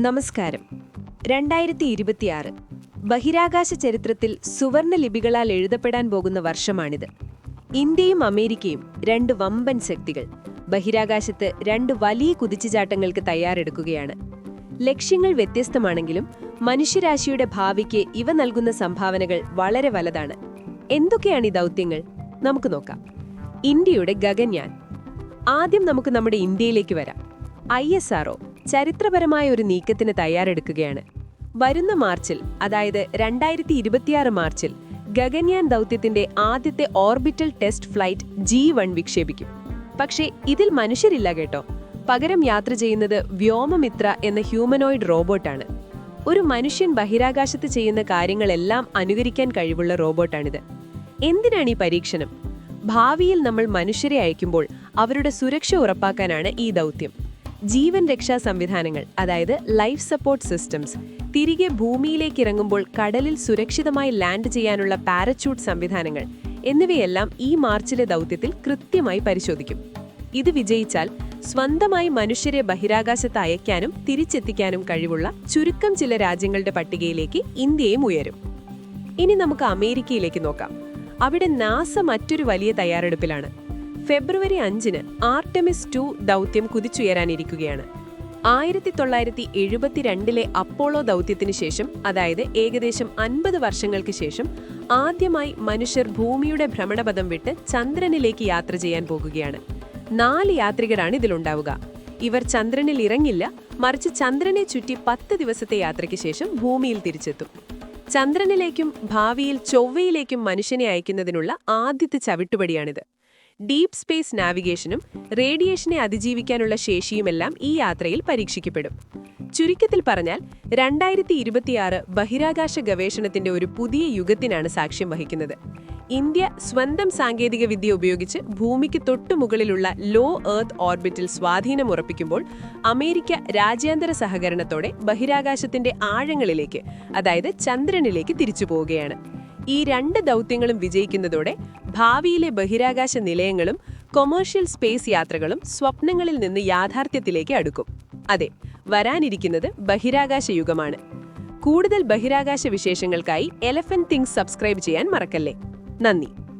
നമസ്കാരം. രണ്ടായിരത്തി ഇരുപത്തിയാറ് ബഹിരാകാശ ചരിത്രത്തിൽ സുവർണ ലിപികളാൽ എഴുതപ്പെടാൻ പോകുന്ന വർഷമാണിത്. ഇന്ത്യയും അമേരിക്കയും രണ്ട് വമ്പൻ ശക്തികൾ ബഹിരാകാശത്ത് രണ്ട് വലിയ കുതിച്ചുചാട്ടങ്ങൾക്ക് തയ്യാറെടുക്കുകയാണ്. ലക്ഷ്യങ്ങൾ വ്യത്യസ്തമാണെങ്കിലും മനുഷ്യരാശിയുടെ ഭാവിക്ക് ഇവ നൽകുന്ന സംഭാവനകൾ വളരെ വലുതാണ്. എന്തൊക്കെയാണ് ഈ ദൗത്യങ്ങൾ? നമുക്ക് നോക്കാം. ഇന്ത്യയുടെ ഗഗൻയാൻ. ആദ്യം നമുക്ക് നമ്മുടെ ഇന്ത്യയിലേക്ക് വരാം. ഐ എസ് ആർഒ ചരിത്രപരമായ ഒരു നീക്കത്തിന് തയ്യാറെടുക്കുകയാണ്. വരുന്ന മാർച്ചിൽ അതായത് രണ്ടായിരത്തി ഇരുപത്തിയാറ് മാർച്ചിൽ ഗഗൻയാൻ ദൗത്യത്തിന്റെ ആദ്യത്തെ orbital test flight G one വിക്ഷേപിക്കും. പക്ഷേ ഇതിൽ മനുഷ്യരില്ല കേട്ടോ. പകരം യാത്ര ചെയ്യുന്നത് വ്യോമമിത്ര എന്ന ഹ്യൂമനോയിഡ് റോബോട്ടാണ്. ഒരു മനുഷ്യൻ ബഹിരാകാശത്ത് ചെയ്യുന്ന കാര്യങ്ങളെല്ലാം അനുകരിക്കാൻ കഴിവുള്ള റോബോട്ടാണിത്. എന്തിനാണ് ഈ പരീക്ഷണം? ഭാവിയിൽ നമ്മൾ മനുഷ്യരെ അയക്കുമ്പോൾ അവരുടെ സുരക്ഷ ഉറപ്പാക്കാനാണ് ഈ ദൗത്യം. ജീവൻ രക്ഷാ സംവിധാനങ്ങൾ അതായത് ലൈഫ് സപ്പോർട്ട് സിസ്റ്റംസ് തിരികെ ഭൂമിയിലേക്ക് ഇറങ്ങുമ്പോൾ കടലിൽ സുരക്ഷിതമായി ലാൻഡ് ചെയ്യാനുള്ള പാരച്യൂട്ട് സംവിധാനങ്ങൾ എന്നിവയെല്ലാം ഈ മാർച്ചിലെ ദൗത്യത്തിൽ കൃത്യമായി പരിശോധിക്കും. ഇത് വിജയിച്ചാൽ സ്വന്തമായി മനുഷ്യരെ ബഹിരാകാശത്ത് അയക്കാനും തിരിച്ചെത്തിക്കാനും കഴിവുള്ള ചുരുക്കം ചില രാജ്യങ്ങളുടെ പട്ടികയിലേക്ക് ഇന്ത്യയും ഉയരും. ഇനി നമുക്ക് അമേരിക്കയിലേക്ക് നോക്കാം. അവിടെ നാസ മറ്റൊരു വലിയ തയ്യാറെടുപ്പിലാണ്. ഫെബ്രുവരി അഞ്ചിന് ആർട്ടമിസ് ടു ദൗത്യം കുതിച്ചുയരാനിരിക്കുകയാണ്. ആയിരത്തി തൊള്ളായിരത്തി എഴുപത്തിരണ്ടിലെ അപ്പോളോ ദൗത്യത്തിന് ശേഷം അതായത് ഏകദേശം അൻപത് വർഷങ്ങൾക്ക് ശേഷം ആദ്യമായി മനുഷ്യർ ഭൂമിയുടെ ഭ്രമണപഥം വിട്ട് ചന്ദ്രനിലേക്ക് യാത്ര ചെയ്യാൻ പോകുകയാണ്. നാല് യാത്രികരാണ് ഇതിലുണ്ടാവുക. ഇവർ ചന്ദ്രനിൽ ഇറങ്ങില്ല മറിച്ച് ചന്ദ്രനെ ചുറ്റി പത്ത് ദിവസത്തെ യാത്രയ്ക്ക് ശേഷം ഭൂമിയിൽ തിരിച്ചെത്തും. ചന്ദ്രനിലേക്കും ഭാവിയിൽ ചൊവ്വയിലേക്കും മനുഷ്യനെ അയക്കുന്നതിനുള്ള ആദ്യത്തെ ചവിട്ടുപടിയാണിത്. ഡീപ് സ്പേസ് നാവിഗേഷനും റേഡിയേഷനെ അതിജീവിക്കാനുള്ള ശേഷിയുമെല്ലാം ഈ യാത്രയിൽ പരീക്ഷിക്കപ്പെടും. ചുരുക്കത്തിൽ പറഞ്ഞാൽ രണ്ടായിരത്തി ഇരുപത്തിയാറ് ബഹിരാകാശ ഗവേഷണത്തിന്റെ ഒരു പുതിയ യുഗത്തിനാണ് സാക്ഷ്യം വഹിക്കുന്നത്. ഇന്ത്യ സ്വന്തം സാങ്കേതിക വിദ്യ ഉപയോഗിച്ച് ഭൂമിക്ക് തൊട്ടുമുകളിലുള്ള ലോ എർത്ത് ഓർബിറ്റിൽ സ്വാധീനം ഉറപ്പിക്കുമ്പോൾ അമേരിക്ക രാജ്യാന്തര സഹകരണത്തോടെ ബഹിരാകാശത്തിന്റെ ആഴങ്ങളിലേക്ക് അതായത് ചന്ദ്രനിലേക്ക് തിരിച്ചു പോവുകയാണ്. ഈ രണ്ട് ദൗത്യങ്ങളും വിജയിക്കുന്നതോടെ ഭാവിയിലെ ബഹിരാകാശ നിലയങ്ങളും കൊമേഴ്ഷ്യൽ സ്പേസ് യാത്രകളും സ്വപ്നങ്ങളിൽ നിന്ന് യാഥാർത്ഥ്യത്തിലേക്ക് അടുക്കും. അതെ വരാനിരിക്കുന്നത് ബഹിരാകാശ യുഗമാണ്. കൂടുതൽ ബഹിരാകാശ വിശേഷങ്ങൾക്കായി എലഫന്റ് തിങ്സ് സബ്സ്ക്രൈബ് ചെയ്യാൻ മറക്കല്ലേ? നന്ദി.